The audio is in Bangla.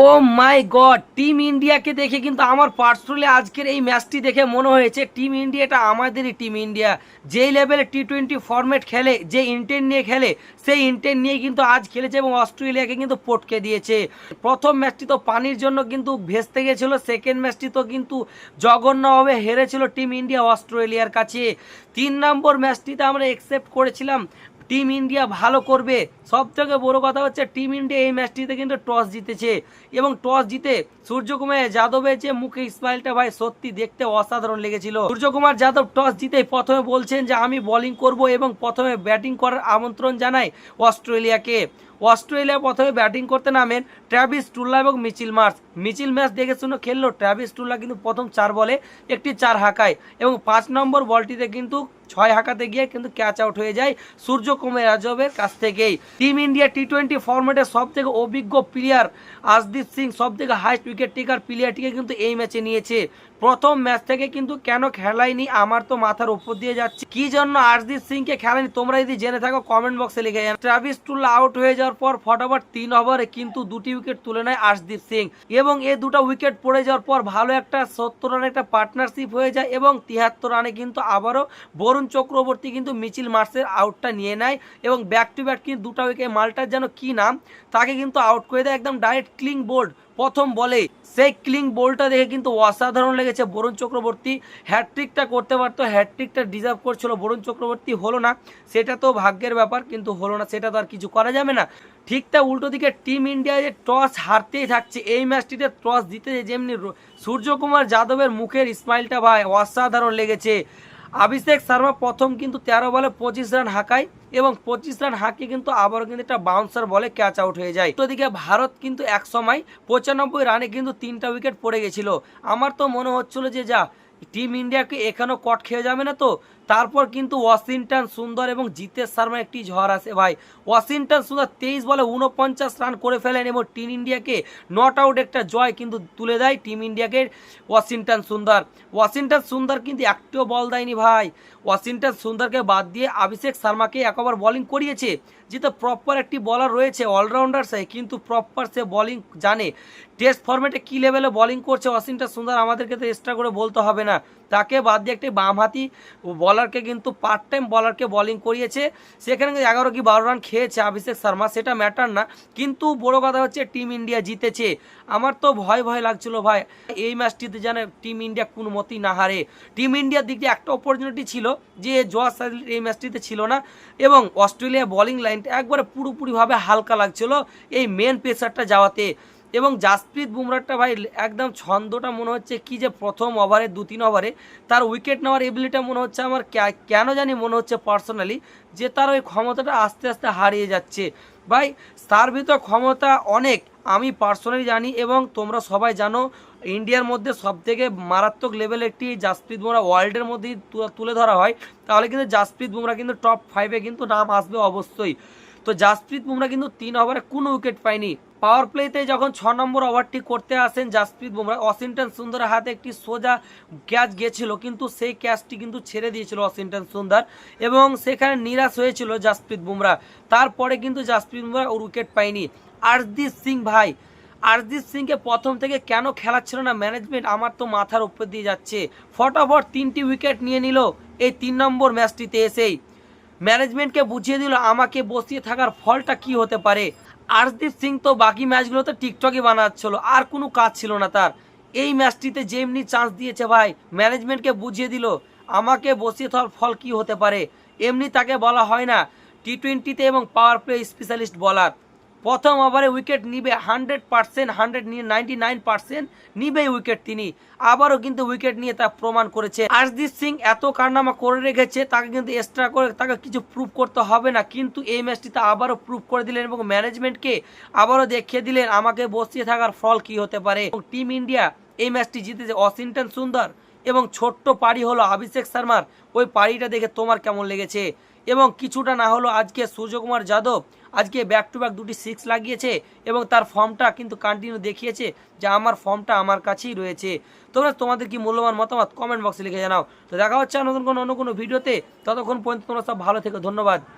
ও মাই গড, টিম ইন্ডিয়াকে দেখে কিন্তু আমার পার্সোনালি আজকের এই ম্যাচটি দেখে মনে হয়েছে, টিম ইন্ডিয়াটা আমাদেরই টিম ইন্ডিয়া। যেই লেভেলে টি টোয়েন্টি ফরম্যাট খেলে, যে ইন্টেন্ট নিয়ে খেলে, সেই ইন্টেন্ট নিয়ে কিন্তু আজ খেলেছে এবং অস্ট্রেলিয়াকে কিন্তু পটকে দিয়েছে। প্রথম ম্যাচটি তো পানির জন্য কিন্তু ভেস্তে গেছিল সেকেন্ড ম্যাচটি তো কিন্তু জঘন্যভাবে হেরেছিল টিম ইন্ডিয়া অস্ট্রেলিয়ার কাছে। তিন নম্বর ম্যাচটিতে আমরা একসেপ্ট করেছিলাম টিম ইন্ডিয়া ভালো করবে। সব থেকে বড় কথা হচ্ছে টিম ইন্ডিয়া এই ম্যাচটিতে কিন্তু টস জিতেছে। এবং টস জিতে সূর্যকুমার যাদবের যে মুখে স্মাইলটা ভাই, সত্যি দেখতে অসাধারণ লেগেছিল। সূর্যকুমার যাদব টস জিতে প্রথমে বলছেন যে, আমি বোলিং করব এবং প্রথমে ব্যাটিং করার আমন্ত্রণ জানাই অস্ট্রেলিয়াকে। অস্ট্রেলিয়া প্রথমে ব্যাটিং করতে নামেন ট্র্যাভিস টুল্লা এবং মিচিল মার্স। মিচিল ম্যাচ দেখে শুনে খেললো ট্র্যাভিস টুল্লা কিন্তু প্রথম চার বলে একটি চার হাঁকায় এবং পাঁচ নম্বর বলটিতে কিন্তু ছয় হাঁকাতে গিয়ে কিন্তু ক্যাচ আউট হয়ে যায় সূর্য কুমার যাদবের কাছ থেকেই। টিম ইন্ডিয়া টি টোয়েন্টি ফর্মেটের সব থেকে অভিজ্ঞ প্লেয়ার আশদীপ সিং সব থেকে হাইস্ট উইকেট টেকার প্লেয়ারটিকে কিন্তু এই ম্যাচে নিয়েছে। প্রথম ম্যাচ থেকে কিন্তু কেন খেলায়নি আমার তো মাথার উপর দিয়ে যাচ্ছে। কি জন্য আশদীপ সিংকে খেলায়নি তোমরা যদি জেনে থাকো কমেন্ট বক্সে লিখে ট্রাভিস টুল্লা আউট হয়ে যাওয়ার পর ফটাফট তিন ওভারে কিন্তু দুটি উইকেট তুলে নেয় আশদীপ সিং। এবং এই দুটো উইকেট পড়ে যাওয়ার পর ভালো একটা সত্তর রানের একটা পার্টনারশিপ হয়ে যায় এবং তিয়াত্তর রানে কিন্তু আবারও বরুণ চক্রবর্তী কিন্তু মিচিল মার্সের আউটটা নিয়ে নেয় এবং ব্যাক টু ব্যাক কিন্তু দুটা উইকেট মালটার যেন কি নাম, তাকে কিন্তু আউট করে দেয়। একদম ডাইরেক্ট ক্লিং বোল্ড প্রথম বলে সেই ক্লিং বলটা দেখে কিন্তু অসাধারণ লেগেছে। বরুণ চক্রবর্তী হ্যাট্রিকটা করতে পারতো হ্যাট্রিকটা ডিজার্ভ করছিল। বরুণ চক্রবর্তী হলো না, সেটা তো ভাগ্যের ব্যাপার, কিন্তু হলো না, সেটা তো আর কিছু করা যাবে না। ঠিক তা উল্টো দিকে টিম ইন্ডিয়া যে টস হারতেই থাকছে, এই ম্যাচটিতে টস দিতে যেমনি সূর্যকুমার যাদবের মুখের স্মাইলটা ভাই অসাধারণ লেগেছে। অভিষেক শর্মা প্রথম কিন্তু তেরো বলে পঁচিশ রান হাঁকায় এবং পঁচিশ রান হাঁকিয়ে কিন্তু আবারও কিন্তু একটা বাউন্সার বলে ক্যাচ আউট হয়ে যায়। তো দিকে ভারত কিন্তু এক সময় পঁচানব্বই রানে কিন্তু তিনটা উইকেট পড়ে গেছিল। আমার তো মনে হচ্ছিল যে যা টিম ইন্ডিয়াকে এখানেও কট খেয়ে যাবে না তো? তারপর কিন্তু ওয়াশিংটন সুন্দর এবং জিতেশ শর্মা একটি ঝড় আসে। ভাই, ওয়াশিংটন সুন্দর তেইশ বলে উনপঞ্চাশ রান করে ফেলেন এবং টিম ইন্ডিয়াকে নট আউট একটা জয় কিন্তু তুলে দেয় টিম ইন্ডিয়াকে ওয়াশিংটন সুন্দর। ওয়াশিংটন সুন্দর কিন্তু একটিও বল দেয়নি ভাই। ওয়াশিংটন সুন্দরকে বাদ দিয়ে অভিষেক শর্মাকে একবার বোলিং করিয়েছে। যেহেতু প্রপার একটি বলার রয়েছে অলরাউন্ডার সে, কিন্তু প্রপার সে বোলিং জানে। টেস্ট ফরম্যাটে কী লেভেলে বলিং করছে ওয়াশিংটন সুন্দর আমাদেরকে তো এক্সট্রা করে বলতে হবে না। তাকে বাদ দিয়ে একটি বামহাতি বলারকে কিন্তু পার্ট টাইম বলারকে বোলিং করিয়েছে। সেখানে কিন্তু এগারো কি বারো রান খেয়েছে অভিষেক শর্মা, সেটা ম্যাটার না। কিন্তু বড় কথা হচ্ছে টিম ইন্ডিয়া জিতেছে। আমার তো ভয় ভয় লাগছিল ভাই, এই ম্যাচটিতে যেন টিম ইন্ডিয়া কোনো মতেই না হারে। টিম ইন্ডিয়ার দিক দিয়ে একটা অপরচুনিটি ছিল যে সাদিল এই ম্যাচটিতে ছিল না। এবং অস্ট্রেলিয়া বোলিং লাইনটা একবারে পুরোপুরিভাবে হালকা লাগছিল এই মেন পেসারটা যাওয়াতে। এবং জাসপ্রীত বুমরাটা ভাই একদম ছন্দটা মনে হচ্ছে কি যে প্রথম ওভারে দু তিন ওভারে। তার উইকেট নেওয়ার এবিলিটা মনে হচ্ছে আমার কেন জানি মনে হচ্ছে পার্সোনালি যে তার ওই ক্ষমতাটা আস্তে আস্তে হারিয়ে যাচ্ছে। ভাই, তার ভিতর ক্ষমতা অনেক, আমি পার্সোনালি জানি এবং তোমরা সবাই জানো, ইন্ডিয়ার মধ্যে সবথেকে মারাত্মক লেভেলের একটি জাসপ্রীত বুমরা ওয়ার্ল্ডের মধ্যেই তুলে ধরা হয়। তাহলে কিন্তু জাসপ্রীত বুমরা কিন্তু টপ ফাইভে কিন্তু নাম আসবে অবশ্যই। তো জাসপ্রীত বুমরা কিন্তু তিন ওভারে কোনো উইকেট পায়নি। পাওয়ার প্লেতে যখন ছ নম্বর ওভারটি করতে আসেন জাসপ্রীত বুমরা, ওয়াশিংটন সুন্দরের হাতে একটি সোজা ক্যাচ গেছিল, কিন্তু সেই ক্যাচটি কিন্তু ছেড়ে দিয়েছিল ওয়াশিংটন সুন্দর এবং সেখানে নিরাশ হয়েছিল জাসপ্রীত বুমরা। তারপরে কিন্তু জাসপ্রীত বুমরা উইকেট পায়নি। আরদীপ সিং ভাই আরদীপ সিংকে প্রথম থেকে কেন খেলাচ্ছিল না? ম্যানেজমেন্ট আমার তো মাথার উপর দিয়ে যাচ্ছে। ফটাফট তিনটি উইকেট নিয়ে নিল এই তিন নম্বর ম্যাচটিতে এসেই। ম্যানেজমেন্টকে বুঝিয়ে দিল, আমাকে বসিয়ে থাকার ফলটা কি হতে পারে? আরদীপ সিং তো বাকি ম্যাচগুলোতে টিকটকই বানাচ্ছিল, আর কোনো কাজ ছিল না তার। এই ম্যাচটিতে যেমনি চান্স দিয়েছে ভাই ম্যানেজমেন্টকে বুঝিয়ে দিল, আমাকে বসিয়ে থার ফল কি হতে পারে, এমনি তাকে বলা হয় না। টি টোয়েন্টিতে এবং পাওয়ার প্লে স্পেশালিস্ট বলার প্রথম ওভারে উইকেট নিবে হান্ড্রেড পার্সেন্ট, হান্ড্রেড নিয়ে নাইনটি নাইন পার্সেন্ট নিবেই উইকেট তিনি। আবারও কিন্তু উইকেট নিয়ে তা প্রমাণ করেছে। আরদীপ সিং এত কারনামা করে রেখেছে, তাকে কিন্তু এক্সট্রা করে তাকে কিছু প্রুভ করতে হবে না। কিন্তু এই ম্যাচটিতে আবারও প্রুভ করে দিলেন এবং ম্যানেজমেন্টকে আবারও দেখিয়ে দিলেন আমাকে বসিয়ে থাকার ফল কি হতে পারে। এবং টিম ইন্ডিয়া এই ম্যাচটি জিতেছে ওয়াশিংটন সুন্দর এবং ছোট্ট পাড়ি হলো অভিষেক শর্মার। ওই পাড়িটা দেখে তোমার কেমন লেগেছে? এবং কিছুটা না হলো আজকে সূর্যকুমার যাদব আজকে ব্যাক টু ব্যাক দুটি সিক্স লাগিয়েছে এবং তার ফর্মটা কিন্তু কন্টিনিউ দেখিয়েছে যে আমার ফর্মটা আমার কাছেই রয়েছে। তোমরা তোমাদের কি মূল্যবান মতামত কমেন্ট বক্সে লিখে জানাও। তো দেখা হচ্ছে নতুন কোনো, অন্য কোনো ভিডিওতে ততক্ষণ পর্যন্ত তোমরা সব ভালো থেকে। ধন্যবাদ।